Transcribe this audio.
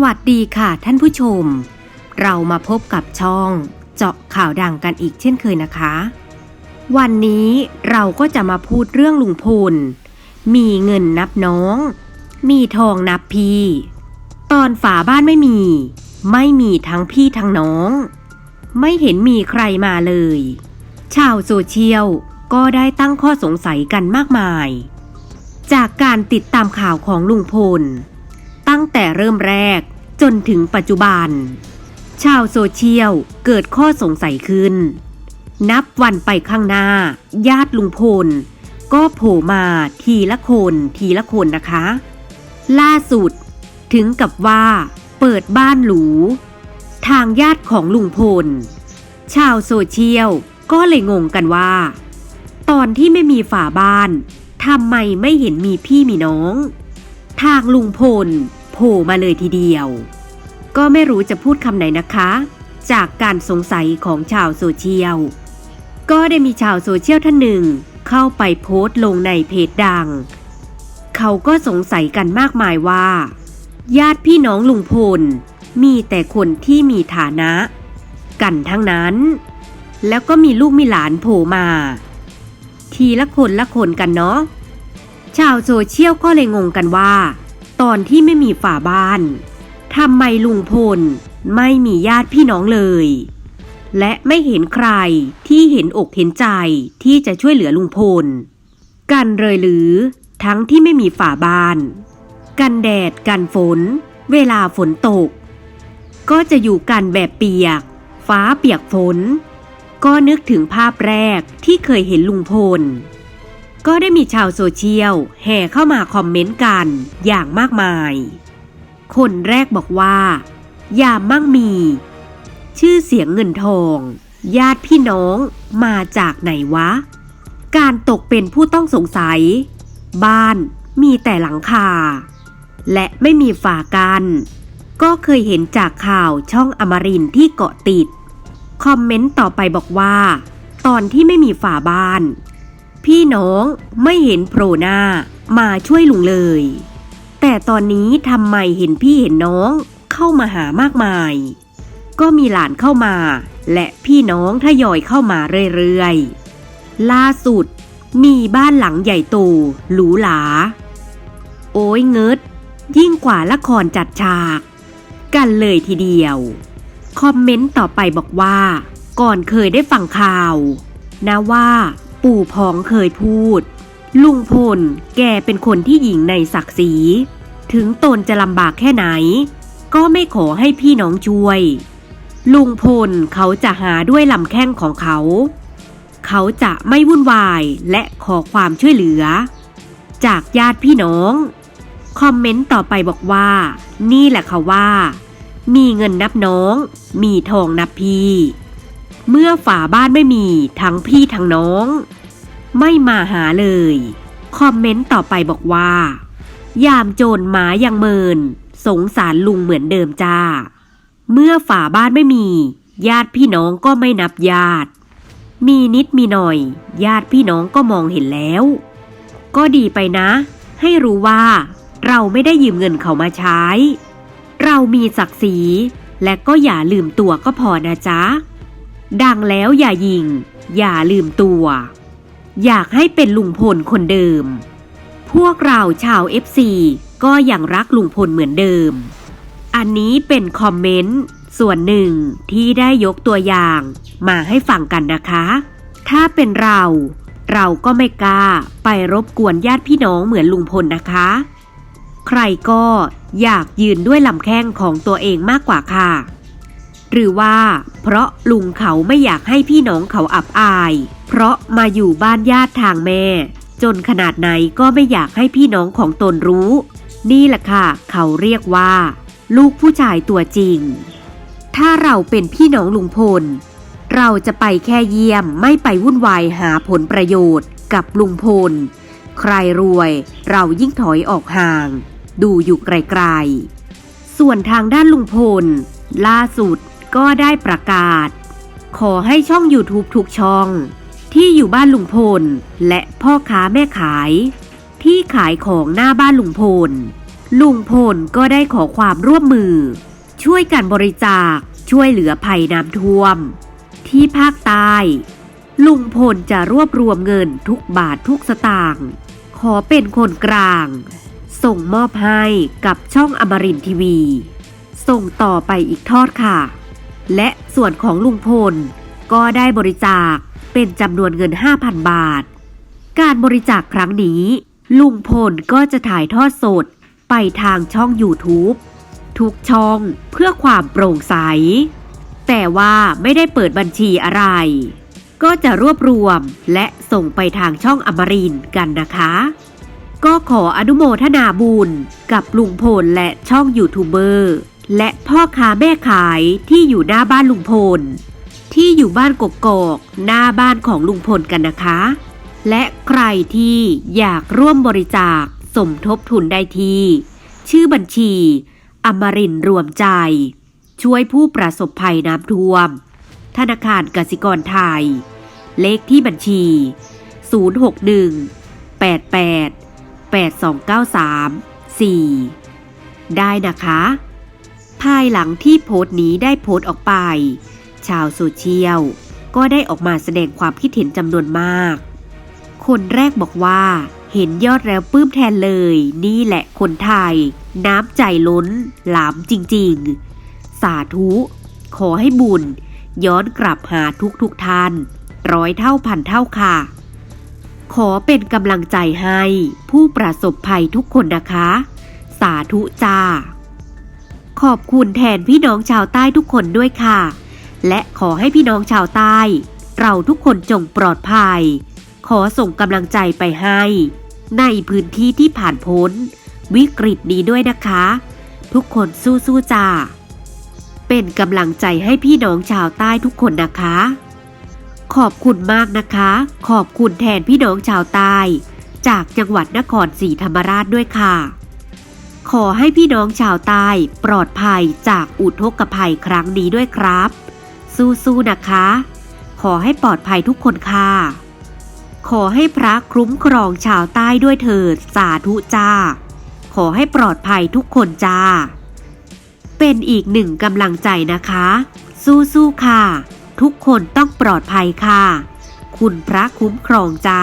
สวัสดีค่ะท่านผู้ชม เรามาพบกับช่อง เจาะข่าวดังกันอีกเช่นเคยนะคะ วันนี้เราก็จะมาพูดเรื่องลุงพล มีเงินนับน้อง มีทองนับพี่ ตอนฝาบ้านไม่มี ไม่มีทั้งพี่ทั้งน้อง ไม่เห็นมีใครมาเลย ชาวโซเชียลก็ได้ตั้งข้อสงสัยกันมากมาย จากการติดตามข่าวของลุงพล ตั้งแต่เริ่มแรกจนถึงปัจจุบัน ชาวโซเชียลเกิดข้อสงสัยขึ้น นับวันไปข้างหน้า ญาติลุงพล ก็โผล่มาทีละคนทีละคนนะคะ ล่าสุด ถึงกับว่า เปิดบ้านหรู ทางญาติของลุงพล ชาวโซเชียลก็เลยงงกันว่า ตอนที่ไม่มีฝาบ้านทำไมไม่เห็นมีพี่มีน้อง ทางลุงพล ผล่มาเลยทีเดียว ก็ไม่รู้จะพูดคำไหนนะคะ จากการสงสัยของชาวโซเชียล ก็ได้มีชาวโซเชียลท่านหนึ่งเข้าไปโพสต์ลงในเพจดัง เขาก็สงสัยกันมากมายว่า ญาติพี่น้องลุงพลมีแต่คนที่มีฐานะ กันทั้งนั้น แล้วก็มีลูกมีหลานโผล่มา ทีละคนละคนกันเนาะชาวโซเชียลก็เลยงงกันว่า ตอนที่ไม่มีฝาบ้านทำไมลุงพลไม่มีญาติพี่น้องเลย และไม่เห็นใครที่เห็นอกเห็นใจที่จะช่วยเหลือลุงพล กันเลยหรือทั้งที่ไม่มีฝาบ้าน กันแดดกันฝน เวลาฝนตก ก็จะอยู่กันแบบเปียก ฟ้าเปียกฝน ก็นึกถึงภาพแรกที่เคยเห็นลุงพล ก็ได้มีชาวโซเชียลแห่เข้ามาคอมเมนต์กันอย่างมากมาย คนแรกบอกว่ายามมั่งมี ชื่อเสียงเงินทอง ญาติพี่น้องมาจากไหนวะ การตกเป็นผู้ต้องสงสัย บ้านมีแต่หลังคา และไม่มีฝากัน ก็เคยเห็นจากข่าวช่องอมรินที่เกาะติด คอมเมนต์ต่อไปบอกว่า ตอนที่ไม่มีฝาบ้าน พี่น้องไม่เห็นโผล่หน้ามาช่วยลุงเลย แต่ตอนนี้ทำไมเห็นพี่เห็นน้องเข้ามาหามากมาย ก็มีหลานเข้ามา และพี่น้องทยอยเข้ามาเรื่อยๆ ล่าสุดมีบ้านหลังใหญ่โตหรูหรา โอ้ยเงิด ยิ่งกว่าละครจัดฉาก กันเลยทีเดียว คอมเมนต์ต่อไปบอกว่า ก่อนเคยได้ฟังข่าว นะว่า ปู่พองเคยพูด ลุงพลแกเป็นคนที่หญิงในศักดิ์ศรี ถึงตนจะลำบากแค่ไหน ก็ไม่ขอให้พี่น้องช่วย ลุงพลเขาจะหาด้วยลำแข้งของเขา เขาจะไม่วุ่นวายและขอความช่วยเหลือ จากญาติพี่น้อง คอมเมนต์ต่อไปบอกว่า นี่แหละค่ะว่า มีเงินนับน้อง มีทองนับพี่ เมื่อฝาบ้านไม่มีทั้งพี่ทั้งน้อง ไม่มาหาเลย คอมเมนต์ต่อไปบอกว่า ยามโจรหมายังเมิน สงสารลุงเหมือนเดิมจ้า เมื่อฝาบ้านไม่มี ญาติพี่น้องก็ไม่นับญาติ มีนิดมีหน่อย ญาติพี่น้องก็มองเห็นแล้ว ก็ดีไปนะ ให้รู้ว่า เราไม่ได้ยืมเงินเขามาใช้ เรามีศักดิ์ศรีและก็อย่าลืมตัวก็พอนะจ๊ะ ดังแล้วอย่ายิง อย่าลืมตัว อยากให้เป็นลุงพลคนเดิม พวกเราชาว FC ก็ยังรักลุงพลเหมือนเดิม อันนี้เป็นคอมเมนต์ส่วนหนึ่งที่ได้ยกตัวอย่างมาให้ฟังกันนะคะ ถ้าเป็นเรา เราก็ไม่กล้าไปรบกวนญาติพี่น้องเหมือนลุงพลนะคะ ใครก็อยากยืนด้วยลำแข้งของตัวเองมากกว่าค่ะ หรือว่า เพราะลุงเขาไม่อยากให้พี่น้องเขาอับอาย เพราะมาอยู่บ้านญาติทางแม่ จนขนาดไหนก็ไม่อยากให้พี่น้องของตนรู้ นี่แหละค่ะ เขาเรียกว่า ลูกผู้ชายตัวจริง ถ้าเราเป็นพี่น้องลุงพล เราจะไปแค่เยี่ยมไม่ไปวุ่นวายหาผลประโยชน์กับลุงพล ใครรวยเรายิ่งถอยออกห่าง ดูอยู่ไกลๆ ส่วนทางด้านลุงพล ล่าสุด ก็ได้ประกาศ ขอให้ช่อง YouTube ทุกช่อง ที่อยู่บ้านลุงพล และพ่อค้าแม่ขาย ที่ขายของหน้าบ้านลุงพล ลุงพลก็ได้ขอความร่วมมือ ช่วยกันบริจาคช่วยเหลือภัยน้ำท่วม ที่ภาคใต้ลุงพลจะรวบรวมเงินทุกบาททุกสตางค์ขอเป็นคนกลาง ส่งมอบให้กับช่องอมรินทีวี ส่งต่อไปอีกทอดค่ะ และส่วนของลุงพล ก็ได้บริจาคเป็นจำนวนเงิน 5,000 บาท การบริจาคครั้งนี้ ลุงพลก็จะถ่ายทอดสดไปทางช่อง YouTube ทุกช่องเพื่อความโปร่งใส แต่ว่าไม่ได้เปิดบัญชีอะไร ก็จะรวบรวมและส่งไปทางช่องอมรินกันนะคะ ก็ขออนุโมทนาบุญกับลุงพลและช่องยูทูบเบอร์ และพ่อค้าแม่ขายที่อยู่หน้าบ้านลุงพล ที่อยู่บ้านกกอกหน้าบ้านของลุงพลกันนะคะ และใครที่อยากร่วมบริจาคสมทบทุนได้ที่ ชื่อบัญชี อมรินทร์รวมใจ ช่วยผู้ประสบภัยน้ำท่วม ธนาคารกสิกรไทย เลขที่บัญชี 061 88 8293 4 ได้นะคะ ภายหลังที่โพสต์นี้ได้โพสต์ออกไป ชาวโซเชียลก็ได้ออกมาแสดงความคิดเห็นจำนวนมาก คนแรกบอกว่า เห็นยอดแล้วปื้มแทนเลย นี่แหละคนไทย น้ำใจล้น หลามจริงๆ สาธุ ขอให้บุญ ย้อนกลับหาทุกทุกท่าน ร้อยเท่าพันเท่าค่ะ ขอเป็นกำลังใจให้ผู้ประสบภัยทุกคนนะคะ สาธุจ้า ขอบคุณแทนพี่น้องชาวใต้ทุกคนด้วยค่ะ และขอให้พี่น้องชาวใต้ เราทุกคนจงปลอดภัย ขอส่งกำลังใจไปให้ ในพื้นที่ที่ผ่านพ้น วิกฤตนี้ด้วยนะคะ ทุกคนสู้ๆจ้าเป็นกำลังใจให้พี่น้องชาวใต้ทุกคนนะคะ ขอบคุณมากนะคะ ขอบคุณแทนพี่น้องชาวใต้ จากจังหวัดนครศรีธรรมราชด้วยค่ะ ขอให้พี่น้องชาวใต้ปลอดภัยจากอุทกภัยครั้งนี้ด้วยครับ สู้ๆนะคะ ขอให้ปลอดภัยทุกคนค่ะ ขอให้พระคุ้มครองชาวใต้ด้วยเถิดสาธุจ้า ขอให้ปลอดภัยทุกคนจ้า เป็นอีกหนึ่งกำลังใจนะคะ สู้ๆค่ะ ทุกคนต้องปลอดภัยค่ะ คุณพระคุ้มครองจ้า